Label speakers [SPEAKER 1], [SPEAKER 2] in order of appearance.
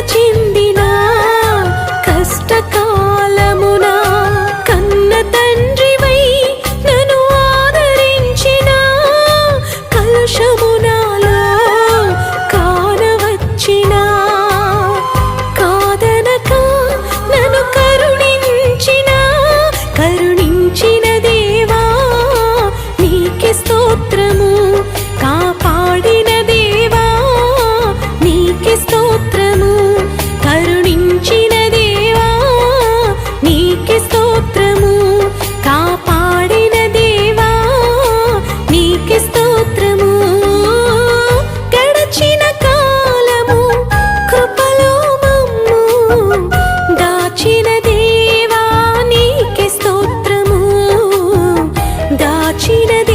[SPEAKER 1] చెందిన? కష్టకాలమున? కన్న తండ్రివై నన్ను ఆదరించిన? కలుషమునాలో కానవచ్చిన? కాదనక నన్ను కరుణించిన? కరుణించిన దేవా నీకే స్తోత్ర. শিরে